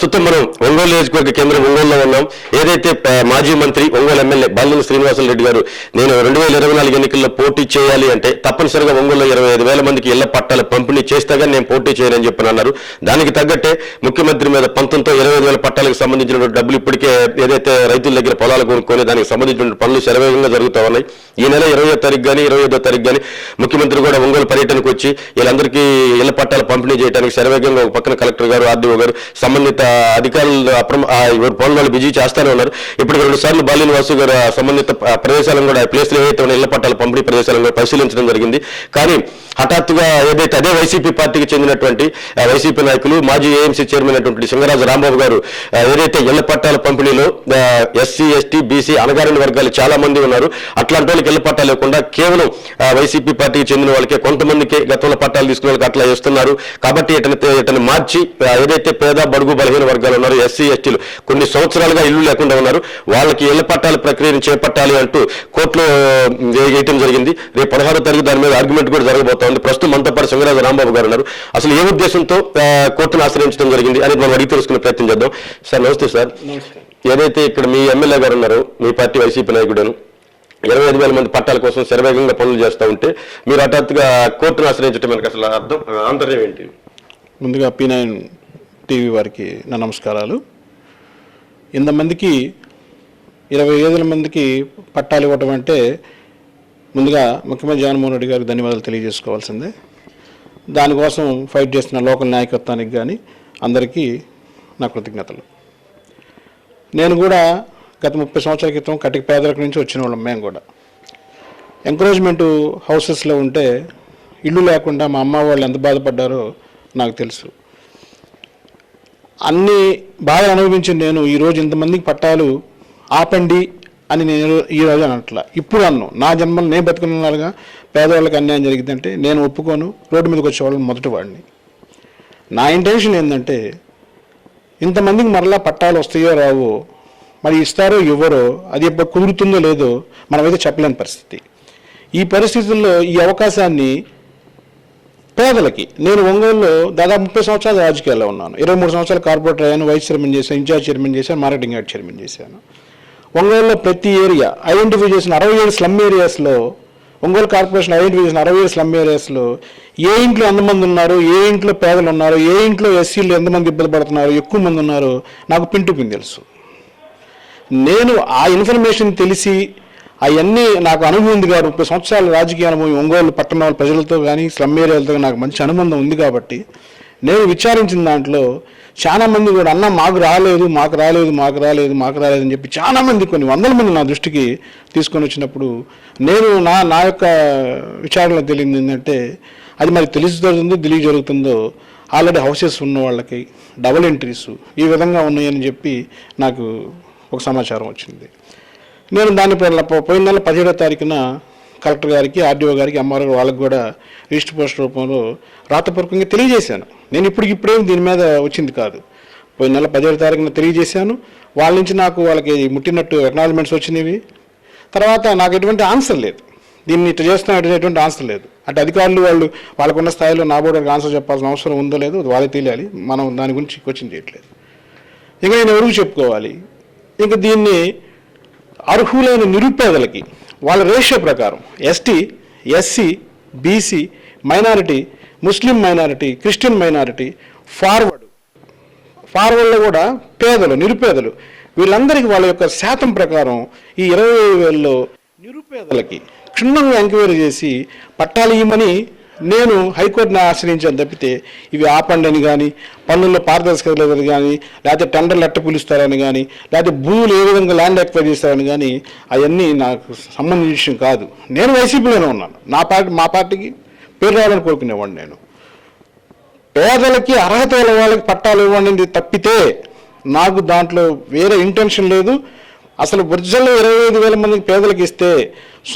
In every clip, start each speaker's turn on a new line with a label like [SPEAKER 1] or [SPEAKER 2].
[SPEAKER 1] ప్రస్తుతం మనం ఒంగోలు నియోజకవర్గ కేంద్రం ఒంగోలులో ఉన్నాం. ఏదైతే మాజీ మంత్రి ఒంగోలు ఎమ్మెల్యే బల్లూరు శ్రీనివాసులు రెడ్డి గారు నేను రెండు వేల ఇరవై నాలుగు ఎన్నికల్లో పోటీ చేయాలి అంటే తప్పనిసరిగా ఒంగోలులో ఇరవై ఐదు వేల మందికి ఇళ్ళ పట్టాల పంపిణీ చేస్తాగా నేను పోటీ చేయనని చెప్పని అన్నారు. దానికి తగ్గట్టే ముఖ్యమంత్రి మీద పంతంతో ఇరవై ఐదు వేల పట్టాలకు సంబంధించిన డబ్బులు ఇప్పటికే ఏదైతే రైతుల దగ్గర పొలాలు కొనుక్కొని దానికి సంబంధించిన పనులు శరవేగంగా జరుగుతూ ఉన్నాయి. ఈ నెల ఇరవై తారీఖు కానీ ఇరవై ఐదో తారీఖు కానీ ముఖ్యమంత్రి కూడా ఒంగోలు పర్యటనకు వచ్చి వీళ్ళందరికీ ఇళ్ళ పట్టాలు పంపిణీ చేయడానికి శరవేగంగా ఒక పక్కన కలెక్టర్ గారు ఆర్డీఓ గారు సంబంధిత అధికారులు అప్రమ ఆ, పనులు వాళ్ళు బిజీ చేస్తానే ఉన్నారు. ఇప్పుడు రెండు సార్లు బాలిన వాసు గారు సంబంధిత ప్రదేశాలను కూడా ప్లేస్లు ఏవైతే ఉన్నాయో ఇళ్ళ పట్టాల పంపిణీ ప్రదేశాలను కూడా పరిశీలించడం జరిగింది. కానీ హఠాత్తుగా ఏదైతే అదే వైసీపీ పార్టీకి చెందినటువంటి వైసీపీ నాయకులు మాజీ ఏఎంసీ చైర్మన్ అయినటువంటి సింగరాజు రాంబాబు గారు ఏదైతే ఇళ్ళ పట్టాల పంపిణీలో ఎస్సీ ఎస్టీ బీసీ అణగారిన వర్గాలు చాలా మంది ఉన్నారు. అట్లాంటి వాళ్ళకి ఇళ్ళ పట్టాలు లేకుండా కేవలం వైసీపీ పార్టీకి చెందిన వాళ్ళకే కొంతమందికి గతంలో పట్టాలు తీసుకునే వాళ్ళకి అట్లా ఇస్తున్నారు కాబట్టి ఇతని ఇతను మార్చి ఏదైతే పేద బడుగు బలహీన వర్గాలు ఉన్నారో ఎస్సీ ఎస్టీలు. కొన్ని సంవత్సరాలుగా ఇల్లు లేకుండా ఉన్నారు. వాళ్ళకి ఇళ్ళ పట్టాల ప్రక్రియను చేపట్టాలి అంటూ కోర్టులో వేయటం జరిగింది. రేపు పదహారో తారీఖు దాని మీద ఆర్గ్యుమెంట్ కూడా జరగబోతోంది. ప్రస్తుతం మనతో పాటు సింగరాజు రాంబాబు గారు ఉన్నారు. అసలు ఏ ఉద్దేశంతో కోర్టును ఆశ్రయించడం జరిగింది అనేది మనం అడిగి తెలుసుకునే ప్రయత్నం చేద్దాం. సార్ నమస్తే సార్. ఏదైతే ఇక్కడ మీ ఎమ్మెల్యే గారు ఉన్నారు మీ పార్టీ వైసీపీ నాయకుడు ఇరవై ఐదు వేల మంది పట్టాల కోసం శరవేగంగా పనులు చేస్తూ ఉంటే మీరు హఠాత్తుగా కోర్టును ఆశ్రయించడం మనకు అసలు అర్థం ఆంతర్యం ఏంటి?
[SPEAKER 2] ముందుగా పీ నైన్ టీవీ వారికి నా నమస్కారాలు. ఇంతమందికి ఇరవై ఐదుల మందికి పట్టాలు ఇవ్వటం అంటే ముందుగా ముఖ్యమంత్రి జగన్మోహన్ రెడ్డి గారికి ధన్యవాదాలు తెలియజేసుకోవాల్సిందే. దానికోసం ఫైట్ చేస్తున్న లోకల్ నాయకత్వానికి కానీ అందరికీ నా కృతజ్ఞతలు. నేను కూడా గత ముప్పై సంవత్సరాల క్రితం కటిక పేదలకు నుంచి వచ్చిన వాళ్ళం మేము కూడా. ఎంకరేజ్మెంట్ హౌసెస్లో ఉంటే ఇల్లు లేకుండా మా అమ్మ వాళ్ళు ఎంత బాధపడ్డారో నాకు తెలుసు. అన్ని బాధ అనుభవించిన నేను ఈరోజు ఇంతమందికి పట్టాలు ఆపండి అని నేను ఈ రోజు అనట్లా. ఇప్పుడు అన్ను. నా జన్మలు నేను బతుకున్నారుగా పేదవాళ్ళకి అన్యాయం జరిగిందంటే నేను ఒప్పుకోను. రోడ్డు మీదకి వచ్చేవాళ్ళని మొదటి వాడిని. నా ఇంటెన్షన్ ఏంటంటే ఇంతమందికి మరలా పట్టాలు వస్తాయో రావో మరి ఇస్తారో ఇవ్వరో అది ఎప్పుడు కుదురుతుందో లేదో మనమైతే చెప్పలేని పరిస్థితి. ఈ పరిస్థితుల్లో ఈ అవకాశాన్ని పేదలకి నేను ఒంగోలులో దాదాపు ముప్పై సంవత్సరాలు రాజకీయాల్లో ఉన్నాను. ఇరవై మూడు సంవత్సరాలు కార్పొరేటర్ అయ్యాను వైస్ చైర్మన్ చేశాను ఇన్ఛార్జ్ చైర్మన్ చేశాను మార్కెటింగ్ యార్డ్ చైర్మన్ చేశాను. ఒంగోలులో ప్రతి ఏరియా ఐడెంటిఫై చేసిన అరవై ఏడు స్లమ్ ఏరియాస్లో ఒంగోలు కార్పొరేషన్ ఐడెంటిఫై చేసిన అరవై ఏడు స్లమ్ ఏరియాస్లో ఏ ఇంట్లో ఎంతమంది ఉన్నారు ఏ ఇంట్లో పేదలు ఉన్నారు ఏ ఇంట్లో ఎస్సీలు ఎంతమంది ఇబ్బంది పడుతున్నారు ఎక్కువ మంది ఉన్నారు నాకు పింటు పిన్ తెలుసు. నేను ఆ ఇన్ఫర్మేషన్ తెలిసి అవన్నీ నాకు అనుభవం ఉంది కాబట్టి ముప్పై సంవత్సరాల రాజకీయ అనుభవం ఒంగోలు పట్టణ వాళ్ళ ప్రజలతో కానీ స్లమ్ ఏరియాలతో నాకు మంచి అనుబంధం ఉంది కాబట్టి నేను విచారించిన దాంట్లో చాలా మంది కూడా అన్న మాకు రాలేదు మాకు రాలేదు మాకు రాలేదు మాకు రాలేదు అని చెప్పి చాలామంది కొన్ని వందల మంది నా దృష్టికి తీసుకొని వచ్చినప్పుడు నేను నా నా యొక్క విచారణలో తెలియదు ఏంటంటే అది మరి తెలిసి జరుగుతుందో తెలియ జరుగుతుందో ఆల్రెడీ హౌసెస్ ఉన్న వాళ్ళకి డబుల్ ఎంట్రీస్ ఈ విధంగా ఉన్నాయని చెప్పి నాకు ఒక సమాచారం వచ్చింది. నేను దాన్ని పోయిన నెల పదిహేడో తారీఖున కలెక్టర్ గారికి ఆర్డీఓ గారికి ఎంఆర్ఓ వాళ్ళకి కూడా రిజిస్టర్ పోస్ట్ రూపంలో రాతపూర్వకంగా తెలియజేశాను. నేను ఇప్పటికి ఇప్పుడేం దీని మీద వచ్చింది కాదు. పోయిన నెల పదిహేడో తారీఖున తెలియజేశాను. వాళ్ళ నుంచి నాకు వాళ్ళకి ముట్టినట్టు ఎక్నాలజ్మెంట్స్ వచ్చినవి. తర్వాత నాకు ఎటువంటి ఆన్సర్ లేదు. దీన్ని ఇట్లా చేస్తున్నా ఎటువంటి ఆన్సర్ లేదు. అంటే అధికారులు వాళ్ళు వాళ్ళకున్న స్థాయిలో నా బోర్డు ఆన్సర్ చెప్పాల్సిన అవసరం ఉందో లేదో వాళ్ళే వాళ్ళకి తెలియాలి. మనం దాని గురించి క్వశ్చన్ చేయట్లేదు. ఇంకా నేను ఎవరికి చెప్పుకోవాలి? ఇంకా దీన్ని అర్హులైన నిరుపేదలకి వాళ్ళ రేషియో ప్రకారం ST SC BC minority Muslim minority Christian minority forward ఫార్వర్డ్లో కూడా పేదలు నిరుపేదలు వీళ్ళందరికీ వాళ్ళ యొక్క శాతం ప్రకారం ఈ ఇరవై వేలలో నిరుపేదలకి క్షుణ్ణంగా ఎంక్వైరీ చేసి పట్టాలు ఇవ్వమని నేను హైకోర్టుని ఆశ్రయించాను తప్పితే ఇవి ఆపండి అని కానీ పన్నుల్లో పారదర్శకత లేదని కానీ లేకపోతే టెండర్లు ఎట్ట పిలుస్తారని కానీ లేకపోతే భూములు ఏ విధంగా ల్యాండ్ ఎక్వైర్ చేస్తారని కానీ అవన్నీ నాకు సంబంధించిన విషయం కాదు. నేను వైసీపీలోనే ఉన్నాను. నా పార్టీ మా పార్టీకి పేరు రావాలని కోరుకునేవాడిని నేను. పేదలకి అర్హత వాళ్ళకి పట్టాలు ఇవ్వండి తప్పితే నాకు దాంట్లో వేరే ఇంటెన్షన్ లేదు. అసలు బుర్జల్లో ఇరవై ఐదు వేల మందికి పేదలకు ఇస్తే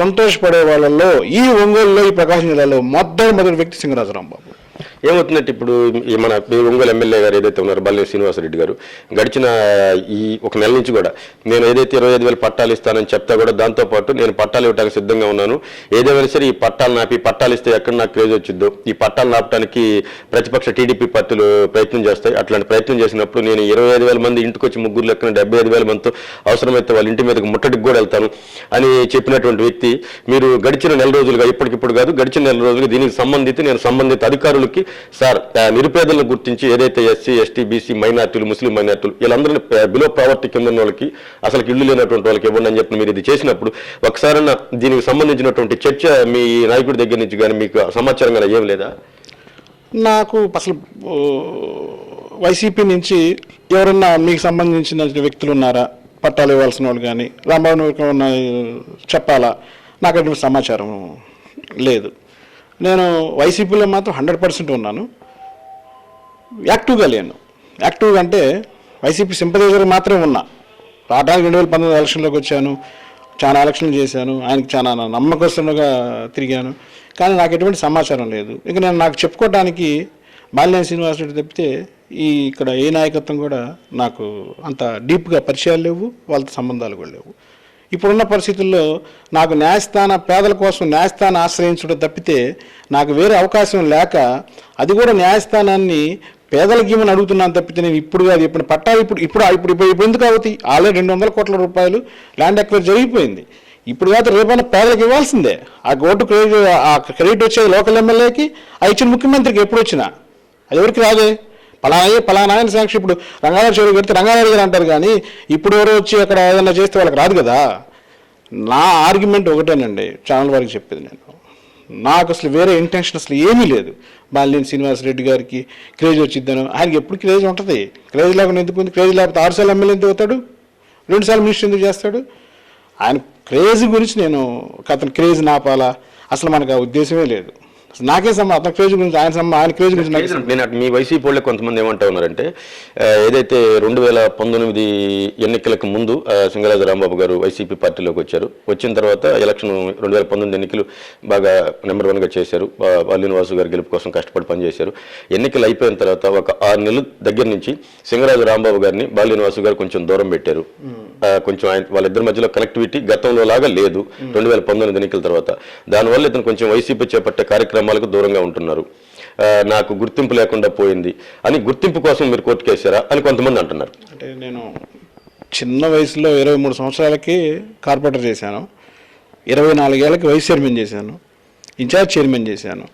[SPEAKER 2] సంతోషపడే వాళ్ళల్లో ఈ ఒంగోలులో ఈ ప్రకాశం జిల్లాలో మొదటి వ్యక్తి సింగరాజరాంబాబు.
[SPEAKER 1] ఏమవుతుందంటే ఇప్పుడు ఈ మన మీ ఒంగోలు ఎమ్మెల్యే గారు ఏదైతే ఉన్నారు బల్లి శ్రీనివాసరెడ్డి గారు గడిచిన ఈ ఒక నెల నుంచి కూడా నేను ఏదైతే ఇరవై ఐదు వేలు పట్టాలు ఇస్తానని చెప్తా కూడా దాంతోపాటు నేను పట్టాలు ఇవ్వడానికి సిద్ధంగా ఉన్నాను. ఏదేమైనా సరే ఈ పట్టాలు నాపి పట్టాలు ఇస్తే ఎక్కడ నాకు క్రేజ్ వచ్చిద్దో ఈ పట్టాలు నాపడానికి ప్రతిపక్ష టీడీపీ పార్టీలు ప్రయత్నం చేస్తాయి. అట్లాంటి ప్రయత్నం చేసినప్పుడు నేను ఇరవై ఐదు వేల మంది ఇంటికి వచ్చి ముగ్గురు లెక్కన డెబ్బై ఐదు వేల మందితో అవసరమైతే వాళ్ళ ఇంటి మీదకి ముట్టడికి కూడా వెళ్తాను అని చెప్పినటువంటి వ్యక్తి మీరు గడిచిన నెల రోజులుగా ఇప్పటికిప్పుడు కాదు గడిచిన నెల రోజులుగా దీనికి సంబంధిత నేను సంబంధిత అధికారులకి సార్ నిరుపేదలను గుర్తించి ఏదైతే ఎస్సీ ఎస్టీ బీసీ మైనార్టీలు ముస్లిం మైనార్టీలు వీళ్ళందరినీ బిలో ప్రావర్టీ కింద ఉన్న వాళ్ళకి అసలు ఇల్లు లేనటువంటి వాళ్ళకి ఇవ్వండి అని చెప్పి మీరు ఇది చేసినప్పుడు ఒకసారి దీనికి సంబంధించినటువంటి చర్చ మీ నాయకుడి దగ్గర నుంచి కానీ మీకు సమాచారం కానీ ఏం లేదా?
[SPEAKER 2] నాకు అసలు వైసీపీ నుంచి ఎవరన్నా మీకు సంబంధించిన వ్యక్తులు ఉన్నారా? పట్టాలు ఇవ్వాల్సిన వాళ్ళు కానీ రాంబాబు ఉన్న చెప్పాలా? నాకు అటువంటి సమాచారం లేదు. నేను వైసీపీలో మాత్రం హండ్రెడ్ పర్సెంట్ ఉన్నాను. యాక్టివ్గా లేను. యాక్టివ్గా అంటే వైసీపీ సింపథైజర్ మాత్రమే ఉన్నా. రావడానికి రెండు వేల పంతొమ్మిది ఎలక్షన్లోకి వచ్చాను. చాలా ఎలక్షన్లు చేశాను. ఆయనకి చాలా నమ్మకస్తులుగా తిరిగాను. కానీ నాకు ఎటువంటి సమాచారం లేదు. ఇక నేను నాకు చెప్పుకోవడానికి బాలినేని శ్రీనివాసరెడ్డి తప్పితే ఈ ఇక్కడ ఏ నాయకత్వం కూడా నాకు అంత డీప్గా పరిచయాలు లేవు. వాళ్ళతో సంబంధాలు కూడా లేవు. ఇప్పుడున్న పరిస్థితుల్లో నాకు న్యాయస్థాన పేదల కోసం న్యాయస్థానం ఆశ్రయించడం తప్పితే నాకు వేరే అవకాశం లేక అది కూడా న్యాయస్థానాన్ని పేదలకి ఏమని అడుగుతున్నాను తప్పితే నేను ఇప్పుడు కాదు ఇప్పుడు పట్టాలు ఇప్పుడు ఇప్పుడు ఇప్పుడు ఇప్పుడు ఇప్పుడు ఎందుకు అవుతాయి? ఆల్రెడీ రెండు వందల కోట్ల రూపాయలు ల్యాండ్ ఎక్వైర్ జరిగిపోయింది. ఇప్పుడు కాదు రేపైనా పేదలకు ఇవ్వాల్సిందే. ఆ ఓటు క్రెడిట్ ఆ క్రెడిట్ వచ్చే లోకల్ ఎమ్మెల్యేకి ఆ ఇచ్చిన ముఖ్యమంత్రికి ఎప్పుడు వచ్చినా అది ఎవరికి రాదే? పలానా పలానా ఆయన సాక్షి ఇప్పుడు రంగారావు చెరువు కడితే రంగారావు గారు అంటారు కానీ ఇప్పుడు ఎవరో వచ్చి అక్కడ ఏదైనా చేస్తే వాళ్ళకి రాదు కదా. నా ఆర్గ్యుమెంట్ ఒకటేనండి ఛానల్ వారికి చెప్పేది నేను. నాకు అసలు వేరే ఇంటెన్షన్ అసలు ఏమీ లేదు. బాలినేని శ్రీనివాసరెడ్డి గారికి క్రేజ్ వచ్చిద్దాను. ఆయనకి ఎప్పుడు క్రేజ్ ఉంటుంది? క్రేజ్ లేకుండా ఎందుకు ఉంది? క్రేజ్ లేకపోతే ఆరుసార్లు ఎమ్మెల్యే ఎందుకు అవుతాడు? రెండుసార్లు మినిస్టర్ ఎందుకు చేస్తాడు? ఆయన క్రేజ్ గురించి నేను అతని క్రేజ్ నాపాలా? అసలు మనకు ఆ ఉద్దేశమే లేదు. నాకే సమ్మ అతని క్రేజ్ గురించి ఆయన సమ్మ ఆయన క్రేజ్ గురించి
[SPEAKER 1] నేను అటు మీ వైసీపీ వాళ్ళే కొంతమంది ఏమంటా ఉన్నారంటే ఏదైతే రెండు వేల పంతొమ్మిది ఎన్నికలకు ముందు సింగరాజ రాంబాబు గారు వైసీపీ పార్టీలోకి వచ్చారు వచ్చిన తర్వాత ఎలక్షన్ రెండు వేల పంతొమ్మిది ఎన్నికలు బాగా నెంబర్ వన్గా చేశారు వాసు గారు గెలుపు కోసం కష్టపడి పనిచేశారు. ఎన్నికలు అయిపోయిన తర్వాత ఒక ఆరు నెలల దగ్గర నుంచి సింగరాజు రాంబాబు గారిని బాలిన వాసు గారు కొంచెం దూరం పెట్టారు. కొంచెం ఆయన వాళ్ళిద్దరి మధ్యలో కనెక్టివిటీ గతంలో లాగా లేదు రెండు వేల పంతొమ్మిది ఎన్నికల తర్వాత. దానివల్ల ఇతను కొంచెం వైసీపీ చేపట్టే కార్యక్రమాలకు దూరంగా ఉంటున్నారు. నాకు గుర్తింపు లేకుండా పోయింది అని గుర్తింపు కోసం మీరు కోర్టుకు వేశారా అని కొంతమంది అంటున్నారు.
[SPEAKER 2] అంటే నేను చిన్న వయసులో ఇరవై మూడు సంవత్సరాలకి కార్పొరేటర్ చేశాను. ఇరవై నాలుగేళ్ళకి వైస్ చైర్మన్ చేశాను. ఇన్ఛార్జ్ చైర్మన్ చేశాను.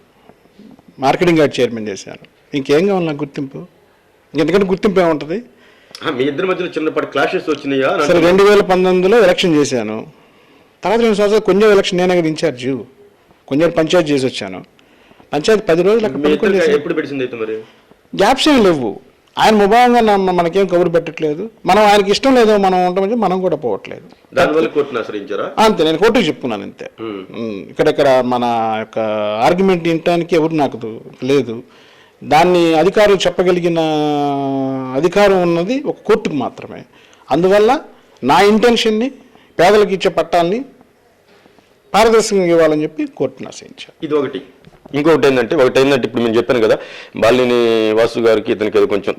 [SPEAKER 2] మార్కెటింగ్ గార్డ్ చైర్మన్ చేశాను. ఇంకేం కావాలి నాకు గుర్తింపు? ఎందుకంటే గుర్తింపు ఏముంటుంది?
[SPEAKER 1] మీ ఇద్దరి మధ్యలో చిన్నపాటి క్లాషెస్ వచ్చినాయా?
[SPEAKER 2] సరే రెండు వేల పంతొమ్మిదిలో ఎలక్షన్ చేశాను. తర్వాత రెండు సంవత్సరాలు కొంచెం ఎలక్షన్ నేనే కదా ఇన్ఛార్జ్ కొంచెం పంచాయతీ చేసి వచ్చాను. పంచాయతీ పది రోజులు అక్కడ.
[SPEAKER 1] ఎప్పుడు పెడిసింది అయితే మరి?
[SPEAKER 2] గ్యాప్స్ ఏం లేవు. ఆయన ముభావంగా మనకేం కబురు పెట్టట్లేదు. మనం ఆయనకి ఇష్టం లేదో మనం ఉండమని మనం కూడా పోవట్లేదు.
[SPEAKER 1] దానివల్ల కోర్టును ఆశ్రయించారా?
[SPEAKER 2] అంతే నేను కోర్టుకు చెప్పుకున్నాను అంతే. ఉమ్, ఇక్కడెక్కడ మన యొక్క ఆర్గ్యుమెంట్ వినటానికి ఎవరు నాకు లేదు. దాన్ని అధికారులు చెప్పగలిగిన అధికారం ఉన్నది ఒక కోర్టుకు మాత్రమే. అందువల్ల నా ఇంటెన్షన్ని పేదలకు ఇచ్చే పట్టాన్ని పారదర్శకంగా ఇవ్వాలని చెప్పి కోర్టును ఆశ్రయించాను
[SPEAKER 1] ఇది ఒకటి. ఇంకొకటి ఏంటంటే ఒకటి ఏంటంటే ఇప్పుడు నేను చెప్పాను కదా బాలిని వాసు గారికి ఇతనికి ఏదో కొంచెం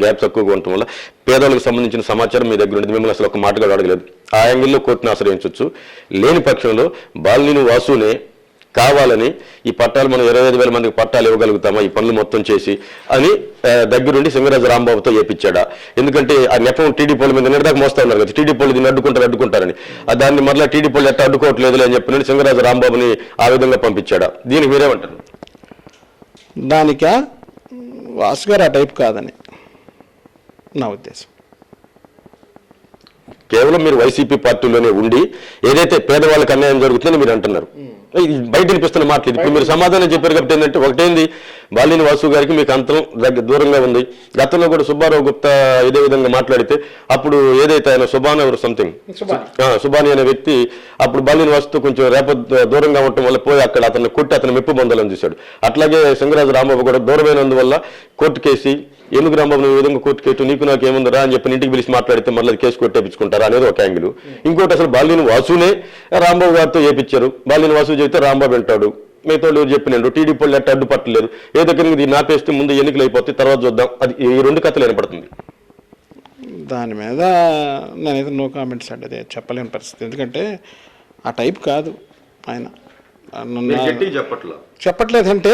[SPEAKER 1] గ్యాప్ తక్కువగా ఉండటం వల్ల పేదవాళ్ళకి సంబంధించిన సమాచారం మీ దగ్గర ఉండేది. మిమ్మల్ని అసలు ఒక మాట కూడా అడగలేదు. ఆ యాంగిల్లో కోర్టును ఆశ్రయించవచ్చు లేని పక్షంలో బాలిని వాసునే కావాలని ఈ పట్టాలు మనం ఇరవై ఐదు వేల మందికి పట్టాలు ఇవ్వగలుగుతామా? ఈ పనులు మొత్తం చేసి అని దగ్గరుండి సింగరాజు రాంబాబుతో చేపించాడా ఎందుకంటే ఆ నెపం టీడీపీ వాళ్ళ మీద నిన్నదాకా మోస్తా ఉన్నారు కదా టీడీపీ వాళ్ళు దీన్ని అడ్డుకుంటారు అడ్డుకుంటారని. ఆ దాన్ని మరలా టీడీపీ వాళ్ళు ఎట్లా అడ్డుకోవట్లేదు అని చెప్పినట్టు సింగరాజు రాంబాబుని ఆ విధంగా పంపించాడా. దీనికి మీరేమంటారు?
[SPEAKER 2] దానిక? వాసు గారు ఆ టైప్ కాదని నా ఉద్దేశం.
[SPEAKER 1] కేవలం మీరు వైసీపీ పార్టీలోనే ఉండి ఏదైతే పేదవాళ్ళకి అన్యాయం జరుగుతుందని మీరు అంటున్నారు. బయట వినిపిస్తున్న మాటలు ఇది. ఇప్పుడు మీరు సమాధానం చెప్పారు కాబట్టి ఏంటంటే ఒకటేంది బాలిని వాసు గారికి మీకు అంతరం దగ్గర దూరంగా ఉంది. గతంలో కూడా సుబ్బారావు గుప్తా ఇదే విధంగా మాట్లాడితే అప్పుడు ఏదైతే ఆయన సుబాన్ ఎవరు సంథింగ్ సుబాని. అనే వ్యక్తి అప్పుడు బాలిని వాసుతో కొంచెం రేప దూరంగా ఉండటం వల్ల పోయి అక్కడ అతన్ని కొట్టి అతను మెప్పు పొందాలని చూశాడు. అట్లాగే సింగరాజు రాంబాబు కూడా దూరమైనందువల్ల కోర్టు కేసి ఎందుకు రాంబాబు నువ్వు ఈ విధంగా కోర్టు కేటు నీకు నాకు ఏముందిరా? అని చెప్పి ఇంటికి పిలిచి మాట్లాడితే మళ్ళీ కేసు కొట్టేపించుకుంటారా అనేది ఒక యాంగిల్. ఇంకోటి అసలు బాలిని వాసునే రాంబాబు గారితో చేపించారు బాలిని వాసు చెబితే రాంబాబు వింటాడు. మిగతా ఎవరు చెప్పినారు టీడీపీ వాళ్ళు ఎట్ట అడ్డుపట్టలేదు ఏదో కనుక దీన్ని ఆపేస్తే ముందు ఎన్నికలు అయిపోతాయి తర్వాత చూద్దాం. అది ఈ రెండు కథలు వినపడుతుంది.
[SPEAKER 2] దాని మీద నేనైతే నో కామెంట్స్ అంటే అదే చెప్పలేని పరిస్థితి. ఎందుకంటే ఆ టైప్ కాదు ఆయన. నన్ను-
[SPEAKER 1] చెప్పట్లా?
[SPEAKER 2] చెప్పట్లేదంటే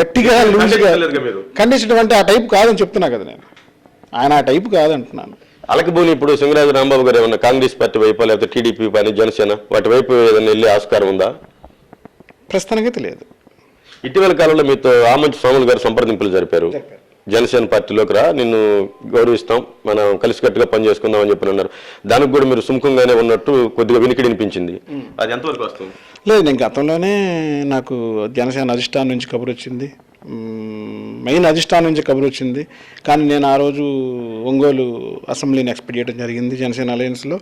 [SPEAKER 2] గట్టిగా లూజ్గా
[SPEAKER 1] మీరు.
[SPEAKER 2] ఖండించడం అంటే ఆ టైప్ కాదని చెప్తున్నా కదా నేను. ఆయన ఆ టైప్ కాదంటున్నాను.
[SPEAKER 1] అలకబోని ఇప్పుడు సింగరాజు రాంబాబు గారు ఏమన్నా కాంగ్రెస్ పార్టీ వైపు లేకపోతే టీడీపీ కానీ జనసేన వాటి వైపు ఏదైనా వెళ్ళే ఆస్కారం ఉందా?
[SPEAKER 2] ప్రస్తుతానికైతే లేదు.
[SPEAKER 1] ఇటీవల కాలంలో మీతో ఆమంచి స్వాములు గారు సంప్రదింపులు జరిపారు. జనసేన పార్టీలోకి రా నిన్ను గౌరవిస్తాం మనం కలిసికట్టుగా పనిచేసుకుందాం అని చెప్పి అన్నారు. దానికి కూడా మీరు సుముఖంగానే ఉన్నట్టు కొద్దిగా వినికిడి వినిపించింది. అది ఎంతవరకు వస్తుంది
[SPEAKER 2] లేదు నేను గతంలోనే నాకు జనసేన అధిష్టానం నుంచి కబురు వచ్చింది. మెయిన్ అధిష్టానం నుంచి కబురు వచ్చింది. కానీ నేను ఆ రోజు ఒంగోలు అసెంబ్లీని ఎక్స్పెక్ట్ చేయడం జరిగింది జనసేన అలయన్స్లో.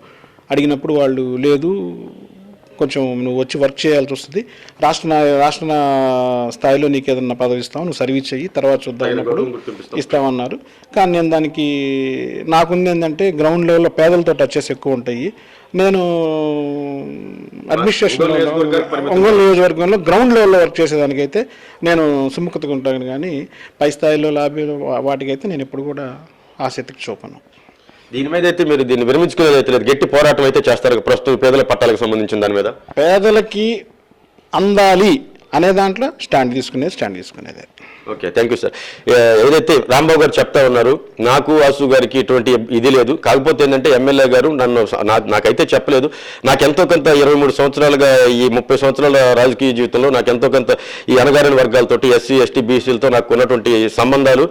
[SPEAKER 2] అడిగినప్పుడు వాళ్ళు లేదు కొంచెం నువ్వు వచ్చి వర్క్ చేయాల్సి వస్తుంది. రాష్ట్ర రాష్ట్ర స్థాయిలో నీకు ఏదన్నా పదవి ఇస్తాం నువ్వు సర్వీస్ చెయ్యి తర్వాత చూద్దాం అన్నప్పుడు ఇస్తామన్నారు. కానీ నేను దానికి నాకుంది ఏంటంటే గ్రౌండ్ లెవెల్లో పేదలతో టచెస్ ఎక్కువ ఉంటాయి. నేను అడ్మినిస్ట్రేషన్
[SPEAKER 1] ఒంగోలు
[SPEAKER 2] నియోజకవర్గంలో గ్రౌండ్ లెవెల్లో వర్క్ చేసేదానికైతే నేను సుముఖతగా ఉంటాను. కానీ పై స్థాయిలో వా- వాటికైతే నేను ఎప్పుడు కూడా ఆసక్తికి చూపను.
[SPEAKER 1] దీని మీద అయితే మీరు దీన్ని విరమించుకునేది అయితే లేదు. గట్టి పోరాటం అయితే చేస్తారు. ప్రస్తుతం పేదల పట్టాలకు సంబంధించిన దాని మీద.
[SPEAKER 2] పేదలకి అందాలి అనే దాంట్లో స్టాండ్ తీసుకునేది స్టాండ్ తీసుకునేదే.
[SPEAKER 1] ఓకే థ్యాంక్ యూ సార్ ఏదైతే రాంబాబు గారు చెప్తా ఉన్నారు నాకు వాసు గారికి ఇటువంటి ఇది లేదు. కాకపోతే ఏంటంటే ఎమ్మెల్యే గారు నన్ను నాకైతే చెప్పలేదు. నాకెంతో కొంత ఇరవై మూడు సంవత్సరాలుగా ఈ ముప్పై సంవత్సరాల రాజకీయ జీవితంలో నాకెంతో కొంత ఈ అనగారిన వర్గాలతోటి ఎస్సీ ఎస్టీ బీసీలతో నాకు ఉన్నటువంటి సంబంధాలు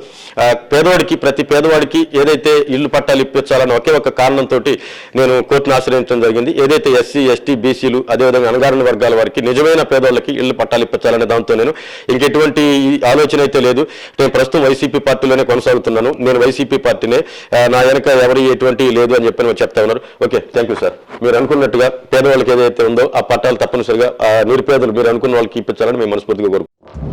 [SPEAKER 1] పేదవాడికి ప్రతి పేదవాడికి ఏదైతే ఇల్లు పట్టాలు ఇప్పించాలని ఒకే ఒక కారణంతో నేను కోర్టును ఆశ్రయించడం జరిగింది. ఏదైతే ఎస్సీ ఎస్టీ బీసీలు అదేవిధంగా అనగారిన వర్గాల వారికి నిజమైన పేదవాళ్ళకి ఇల్లు పట్టాలు ఇప్పించాలనే దాంతో నేను ఇంకెటువంటి ఆలోచన అయితే లేదు నేను ప్రస్తుతం వైసీపీ పార్టీలోనే కొనసాగుతున్నాను. నేను వైసీపీ పార్టీనే నా వెనక ఎవరి ఎటువంటి లేదు అని చెప్పి చెప్తా ఉన్నారు. ఓకే థ్యాంక్ యూ సార్ మీరు అనుకున్నట్టుగా పేదవాళ్ళకి ఏదైతే ఉందో ఆ పట్టాలు తప్పనిసరిగా నిరుపేదలు మీరు అనుకున్న వాళ్ళకి ఇప్పించాలని మేము మనస్ఫూర్తిగా కోరుకుంటున్నాం.